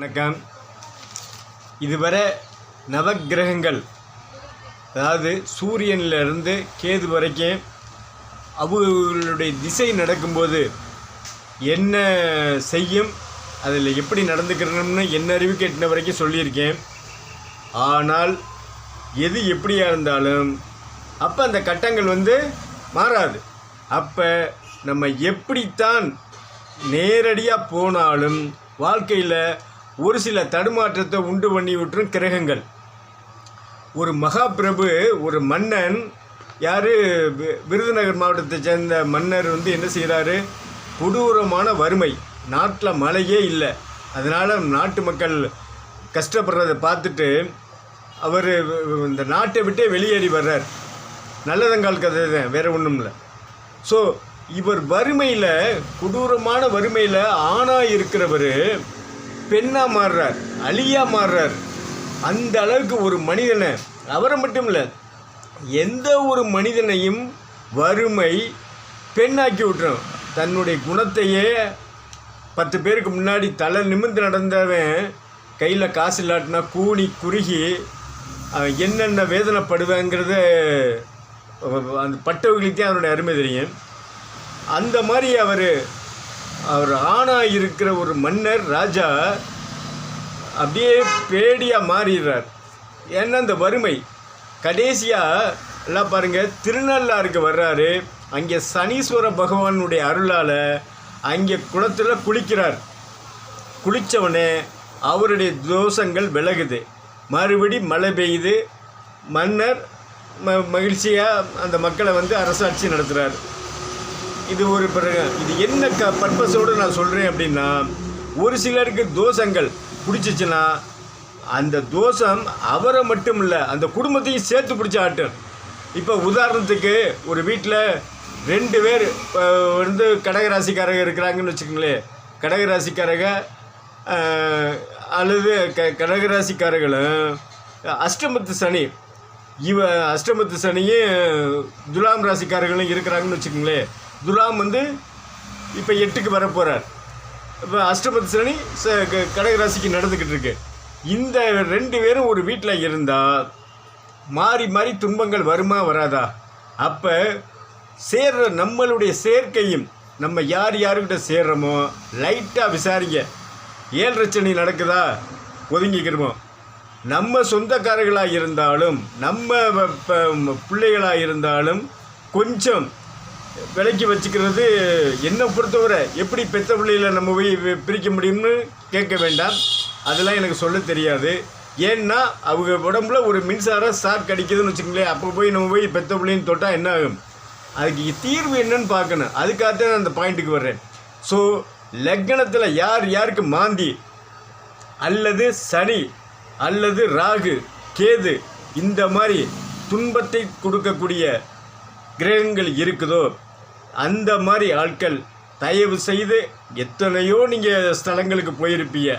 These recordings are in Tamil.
வணக்கம். இதுவரை நவக்கிரகங்கள் அதாவது சூரியனிலிருந்து கேது வரைக்கும் அவர்களுடைய திசை நடக்கும்போது என்ன செய்யும் அதில் எப்படி நடந்துக்கிறோம்னு என்ன அறிவுக்கு எட்டின வரைக்கும் சொல்லியிருக்கேன். ஆனால் எது எப்படியாக இருந்தாலும் அப்போ அந்த கட்டங்கள் வந்து மாறாது. அப்போ நம்ம எப்படித்தான் நேரடியாக போனாலும் வாழ்க்கையில் ஒரு சில தடுமாற்றத்தை உண்டு பண்ணி விட்டுரும் கிரகங்கள். ஒரு மகாபிரபு ஒரு மன்னன் யார்? விருதுநகர் மாவட்டத்தை சேர்ந்த மன்னர் வந்து என்ன செய்கிறாரு கொடூரமான வறுமை. நாட்டில் மழையே இல்லை. அதனால் நாட்டு மக்கள் கஷ்டப்படுறதை பார்த்துட்டு அவர் இந்த நாட்டை விட்டே வெளியேறி வர்றார். நல்லதங்கால் கதை தான் வேறு ஒன்றும் இல்லை. ஸோ இவர் வறுமையில் கொடூரமான வறுமையில் ஆணாக இருக்கிறவர் பெண்ணாக மாறுறார் அழியாக மாறுறார். அந்த அளவுக்கு ஒரு மனிதனை அவரை மட்டும் இல்லை எந்த ஒரு மனிதனையும் வறுமை பெண்ணாக்கி விட்டுரும். தன்னுடைய குணத்தையே பத்து பேருக்கு முன்னாடி தலை நிமிர்ந்து நடந்தவன் கையில் காசு இல்லாட்டினா கூனி குறுகி அவன் என்னென்ன வேதனைப்படுவேங்கிறத அந்த பட்டவர்களுக்கே அவருடைய அருமை தெரியும். அந்த மாதிரி அவர் அவர் ஆணாக இருக்கிற ஒரு மன்னர் ராஜா அப்படியே பேடியாக மாறிடுறார். ஏன்னா அந்த வறுமை? கடைசியாக எல்லாம் பாருங்கள் திருநள்ளாருக்கு வர்றாரு. அங்கே சனீஸ்வர பகவானுடைய அருளால் அங்கே குளத்தில் குளிக்கிறார். குளித்தவனே அவருடைய தோஷங்கள் விலகுது. மறுபடி மழை பெய்யுது. மன்னர் ம மகிழ்ச்சியாக அந்த மக்களை வந்து அரசாட்சி நடத்துகிறார் இது ஒரு பிறகு. இது என்ன க பர்பஸோடு நான் சொல்கிறேன் அப்படின்னா ஒரு சிலருக்கு தோஷங்கள் பிடிச்சிச்சுன்னா அந்த தோஷம் அவரை மட்டும் இல்லை அந்த குடும்பத்தையும் சேர்த்து பிடிச்ச ஆட்டும் இப்போ உதாரணத்துக்கு ஒரு வீட்டில் ரெண்டு பேர் இப்போ வந்து கடகராசிக்காரங்க இருக்கிறாங்கன்னு வச்சுக்கோங்களேன். கடகராசிக்காரங்க அல்லது க கடகராசிக்காரர்களும் அஷ்டமத்து சனி. இவ அஷ்டமத்து சனியும் துலாம் ராசிக்காரர்களும் இருக்கிறாங்கன்னு வச்சுக்கோங்களேன். துலாம் வந்து இப்போ எட்டுக்கு வரப்போகிறார் இப்போ அஷ்டமத்து சனி ச க- கடக ராசிக்கு நடந்துக்கிட்டு இருக்கு. இந்த ரெண்டு பேரும் ஒரு வீட்டில் இருந்தால் மாறி மாறி துன்பங்கள் வருமா வராதா? அப்போ சேர்ற நம்மளுடைய சேர்க்கையும் நம்ம யார் யாருக்கிட்ட சேர்றோமோ லைட்டாக விசாரிங்க. ஏழரை சனி நடக்குதா? ஒதுங்கிக்கிறோமோ நம்ம சொந்தக்காரர்களாக இருந்தாலும் நம்ம பிள்ளைகளாக இருந்தாலும் கொஞ்சம் விலைக்கு வச்சுக்கிறது என்னை பொறுத்தவரை எப்படி பெத்த பிள்ளையில் நம்ம போய் பிரிக்க முடியும்னு கேட்க வேண்டாம். அதெல்லாம் எனக்கு சொல்ல தெரியாது. ஏன்னா அவங்க உடம்புல ஒரு மின்சார ஷாக் அடிக்குதுன்னு வச்சுக்கோங்களேன். அப்போ போய் நம்ம போய் பெத்த பிள்ளைன்னு தொட்டால் என்ன ஆகும்? அதுக்கு தீர்வு என்னன்னு பார்க்கணும். அதுக்காக நான் அந்த பாயிண்ட்டுக்கு வர்றேன். ஸோ லக்னத்தில் யார் யாருக்கு மாந்தி? அல்லது சனி அல்லது ராகு கேது இந்த மாதிரி துன்பத்தை கொடுக்கக்கூடிய கிரகங்கள் இருக்குதோ அந்த மாதிரி ஆட்கள் தயவு செய்து எத்தனையோ நீங்கள் ஸ்தலங்களுக்கு போயிருப்பீங்க.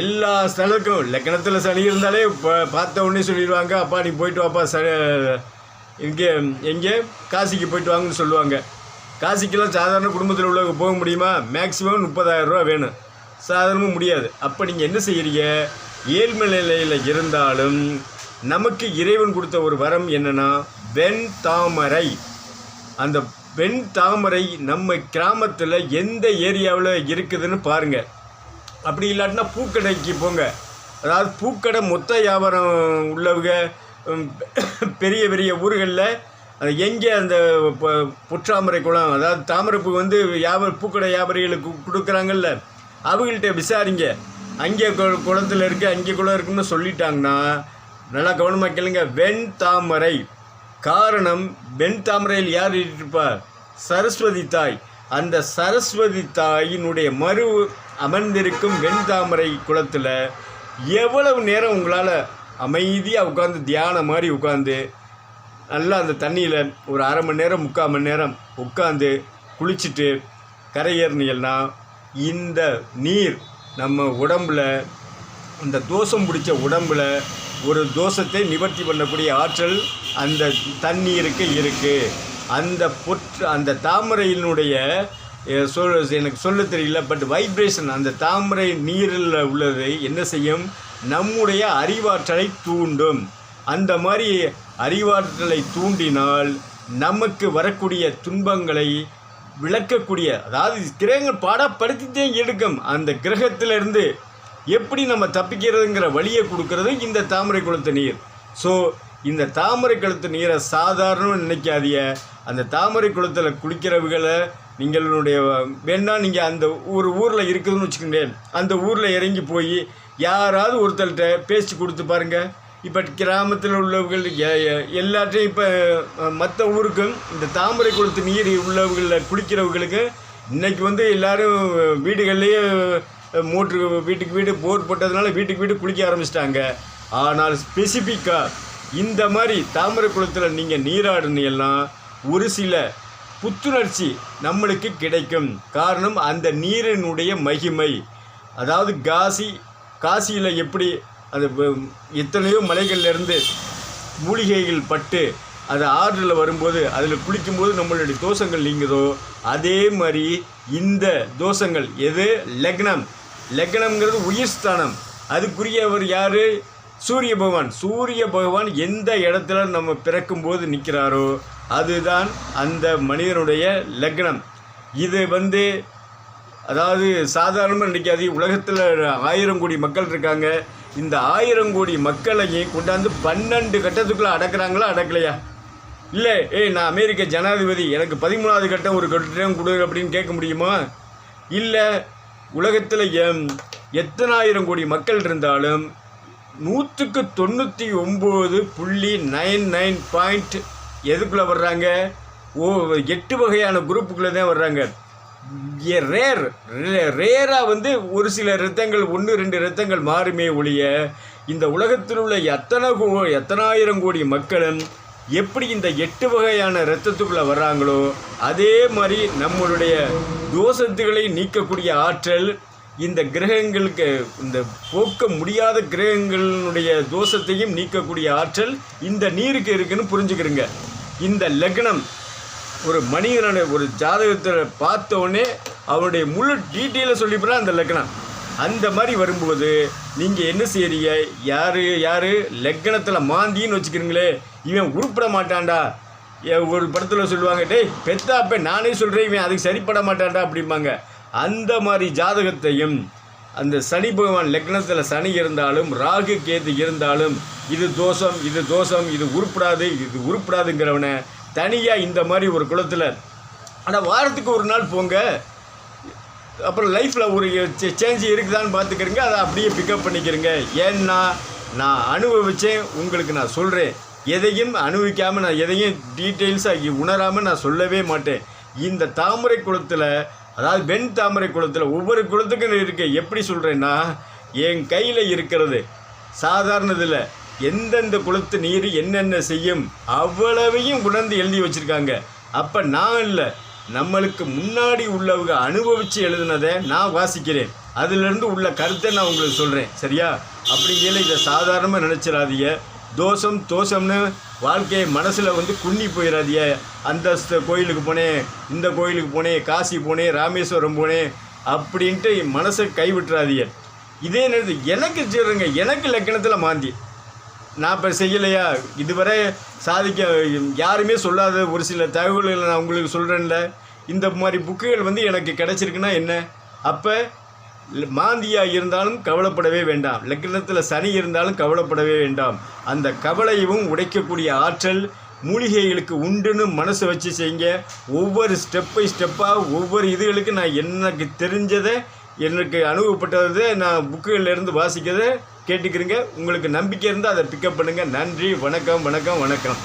எல்லா ஸ்தலத்துக்கும் லக்கணத்தில் சனி இருந்தாலே பார்த்த உடனே சொல்லிடுவாங்க அப்பா நீ போயிட்டு வாப்பா ச இங்கே எங்கே? காசிக்கு போயிட்டு வாங்கன்னு சொல்லுவாங்க. காசிக்கெல்லாம் சாதாரண குடும்பத்தில் உள்ளவங்க போக முடியுமா? மேக்ஸிமம் முப்பதாயிரம் ரூபா வேணும். சாதாரணமாக முடியாது. அப்போ நீங்கள் என்ன செய்கிறீங்க ஏழ்மை நிலையில் இருந்தாலும் நமக்கு இறைவன் கொடுத்த ஒரு வரம் என்னென்னா வெண் தாமரை அந்த வெண் தாமரை நம்ம கிராமத்தில் எந்த ஏரியாவில் இருக்குதுன்னு பாருங்கள் அப்படி இல்லாட்டினா பூக்கடைக்கு போங்க. அதாவது பூக்கடை மொத்த வியாபாரம் உள்ளவங்க பெரிய பெரிய ஊர்களில் அது எங்கே அந்த புற்றாமரை குளம் அதாவது தாமரைப்பூ வந்து வியாபார பூக்கடை வியாபாரிகளுக்கு கொடுக்குறாங்கல்ல அவங்கள்ட்ட விசாரிங்க. அங்கே கு- இருக்குது அங்கே குளம் இருக்குன்னு சொல்லிட்டாங்கன்னா நல்லா கவனமாக கேளுங்க. வெண் தாமரை காரணம் வெண் தாமரையில் யார் இருப்பார்? சரஸ்வதி தாய். அந்த சரஸ்வதி தாயினுடைய மறு அமர்ந்திருக்கும் வெண் தாமரை குளத்தில் எவ்வளவு நேரம் உங்களால் அமைதியாக உட்காந்து தியானம் மாதிரி உட்காந்து நல்லா அந்த தண்ணியில் ஒரு அரை மணி நேரம் முக்கால் மணி நேரம் உட்காந்து குளிச்சுட்டு கரையேறினீங்கன்னா இந்த நீர் நம்ம உடம்புல இந்த தோஷம் பிடிச்ச உடம்பில் ஒரு தோஷத்தை நிவர்த்தி பண்ணக்கூடிய ஆற்றல் அந்த தண்ணீருக்கு இருக்குது அந்த பொற்று அந்த தாமரையினுடைய சொல் எனக்கு சொல்ல தெரியல பட் வைப்ரேஷன் அந்த தாமரை நீரில் உள்ளது என்ன செய்யும்? நம்முடைய அறிவாற்றலை தூண்டும். அந்த மாதிரி அறிவாற்றலை தூண்டினால் நமக்கு வரக்கூடிய துன்பங்களை விளக்கக்கூடிய அதாவது கிரகங்கள் பாடப்படுத்திட்டே எடுக்கும் அந்த கிரகத்திலிருந்து எப்படி நம்ம தப்பிக்கிறதுங்கிற வழியை கொடுக்கறது இந்த தாமரை குளத்து நீர். ஸோ இந்த தாமரை குளத்து நீரை சாதாரணம் நினைக்காதீங்க. அந்த தாமரை குளத்தில் குளிக்கிறவங்களை நீங்களுடைய வேணா நீங்கள் அந்த ஒரு ஊரில் இருக்குதுன்னு வச்சுக்கோங்களேன். அந்த ஊரில் இறங்கி போய் யாராவது ஒருத்தர்கிட்ட பேசி கொடுத்து பாருங்கள் இப்போ கிராமத்தில் உள்ளவர்கள் எ- எல்லாத்தையும் இப்போ மற்ற ஊருக்கும் இந்த தாமரை குளத்து நீர் உள்ளவர்களில் குளிக்கிறவங்களுக்கு இன்றைக்கி வந்து எல்லோரும் வீடுகள்லேயே மோட்ரு வீட்டுக்கு வீடு போர் போட்டதுனால வீட்டுக்கு வீடு குளிக்க ஆரம்பிச்சிட்டாங்க. ஆனால் ஸ்பெசிஃபிக்காக இந்த மாதிரி தாமரை குளத்தில் நீங்கள் நீராடுனீங்கன்னா ஒரு சில புத்துணர்ச்சி நம்மளுக்கு கிடைக்கும். காரணம் அந்த நீரினுடைய மகிமை. அதாவது காசி காசியில் எப்படி அது எத்தனையோ மலைகள்லேருந்து மூலிகைகள் பட்டு அது ஆற்றில் வரும்போது அதில் குளிக்கும்போது நம்மளுடைய தோஷங்கள் நீங்குதோ அதே மாதிரி இந்த தோஷங்கள் எது? லக்னம். லக்னம்ங்கிறது உயிர் ஸ்தானம். அதுக்குரியவர் யார்? சூரிய பகவான். சூரிய பகவான் எந்த இடத்துல நம்ம பிறக்கும்போது நிற்கிறாரோ அதுதான் அந்த மனிதனுடைய லக்னம். இது வந்து அதாவது சாதாரணமாக நினைக்காது உலகத்தில் ஆயிரம் கோடி மக்கள் இருக்காங்க. இந்த ஆயிரம் கோடி மக்களையும் கொண்டாந்து பன்னெண்டு கட்டத்துக்குள்ளே அடக்கிறாங்களா அடக்கலையா? இல்லை ஏய் நான் அமெரிக்க ஜனாதிபதி எனக்கு பதிமூணாவது கட்டம் ஒரு கட்டம் கொடு அப்படின்னு கேட்க முடியுமா? இல்லை உலகத்தில் எம் எத்தனாயிரம் கோடி மக்கள் இருந்தாலும் நூற்றுக்கு தொண்ணூற்றி ஒம்பது புள்ளி நைன் நைன் பாயிண்ட் எதுக்குள்ளே வர்றாங்க? ஓ எட்டு வகையான குரூப்புக்குள்ளே தான் வர்றாங்க. ரேர் ரேராக வந்து ஒரு சில ரத்தங்கள் ஒன்று ரெண்டு ரத்தங்கள் மாறுமே ஒழிய இந்த உலகத்தில் உள்ள எத்தனை கோ எத்தனாயிரம் கோடி மக்களும் எப்படி இந்த எட்டு வகையான இரத்தத்துக்குள்ளே வர்றாங்களோ அதே மாதிரி நம்மளுடைய தோஷத்துகளை நீக்கக்கூடிய ஆற்றல் இந்த கிரகங்களுக்கு இந்த போக்க முடியாத கிரகங்களினுடைய தோஷத்தையும் நீக்கக்கூடிய ஆற்றல் இந்த நீருக்கு இருக்குன்னு புரிஞ்சுக்கிறங்க. இந்த லக்னம் ஒரு மனிதனுடைய ஒரு ஜாதகத்தை பார்த்த உடனே அவனுடைய முழு டீட்டெயிலை சொல்லிப்போனால் அந்த லக்னம். அந்த மாதிரி வரும்போது நீங்கள் என்ன செய்றீங்க? யார் யார்? லக்கணத்தில் மாந்தின்னு வச்சுக்கிறீங்களே இவன் உருப்பிட மாட்டான்டா. ஏ- ஒரு படத்தில் சொல்லுவாங்க டேய் பெத்தாப்ப நானே சொல்கிறேன் இவன் அதுக்கு சரிப்பட மாட்டான்டா அப்படிம்பாங்க. அந்த மாதிரி ஜாதகத்தையும் அந்த சனி பகவான் லக்னத்தில் சனி இருந்தாலும் ராகு கேது இருந்தாலும் இது தோஷம் இது தோஷம் இது உருப்படாது இது உருப்படாதுங்கிறவனை தனியாக இந்த மாதிரி ஒரு குளத்தில் ஆனால் வாரத்துக்கு ஒரு நாள் போங்க. அப்புறம் லைஃப்பில் ஒரு சேஞ்ச் இருக்குதான்னு பார்த்துக்கிறங்க அதை அப்படியே பிக்கப் பண்ணிக்கிறங்க. ஏன்னா நான் அனுபவித்தேன் உங்களுக்கு நான் சொல்கிறேன் எதையும் அனுபவிக்காமல் நான் எதையும் டீட்டெயில்ஸாக உணராமல் நான் சொல்லவே மாட்டேன். இந்த தாமரை குளத்தில் அதாவது வெண் தாமரை குளத்தில் ஒவ்வொரு குளத்துக்கும் இருக்கு எப்படி சொல்கிறேன்னா என் கையில் இருக்கிறது சாதாரணதில் எந்தெந்த குளத்து நீர் என்னென்ன செய்யும் அவ்வளவையும் உணர்ந்து எழுதி வச்சுருக்காங்க. அப்போ நான் இல்லை. நம்மளுக்கு முன்னாடி உள்ளவங்க அனுபவித்து எழுதுனதை நான் வாசிக்கிறேன். அதிலிருந்து உள்ள கருத்தை நான் உங்களுக்கு சொல்கிறேன் சரியா? அப்படிங்கையில இதை சாதாரணமாக நினச்சிடாதீங்க. தோஷம் தோஷம்னு வாழ்க்கையை மனசில் வந்து குன்னி போயிடாதிய அந்தஸ்த கோயிலுக்கு போனேன் இந்த கோயிலுக்கு போனேன் காசி போனேன் ராமேஸ்வரம் போனேன் அப்படின்ட்டு மனசை கைவிட்டுறாதிய இதே நேரத்தில் எனக்கு சொல்லுங்க எனக்கு லக்கணத்தில் மாந்தி. நான் இப்போ செய்யலையா? இதுவரை சாதிக்க யாருமே சொல்லாத ஒரு சில தகவல்களை நான் உங்களுக்கு சொல்கிறேன்ல இந்த மாதிரி புக்குகள் வந்து எனக்கு கிடைச்சிருக்குன்னா என்ன? அப்போ மாந்தியாக இருந்தாலும் கவலைப்படவே வேண்டாம். லக்னத்தில் சனி இருந்தாலும் கவலைப்படவே வேண்டாம். அந்த கவலையும் உடைக்கக்கூடிய ஆற்றல் மூலிகைகளுக்கு உண்டுன்னு மனசை வச்சு செய்யுங்க. ஒவ்வொரு ஸ்டெப் பை ஸ்டெப்பாக ஒவ்வொரு இதுகளுக்கு நான் எனக்கு தெரிஞ்சதை எனக்கு அனுபவப்பட்டதை நான் புக்குகளில் இருந்து வாசிக்கிறதை கேட்டுக்கிறேங்க. உங்களுக்கு நம்பிக்கை இருந்தால் அதை பிக்கப் பண்ணுங்கள் நன்றி வணக்கம் வணக்கம் வணக்கம்.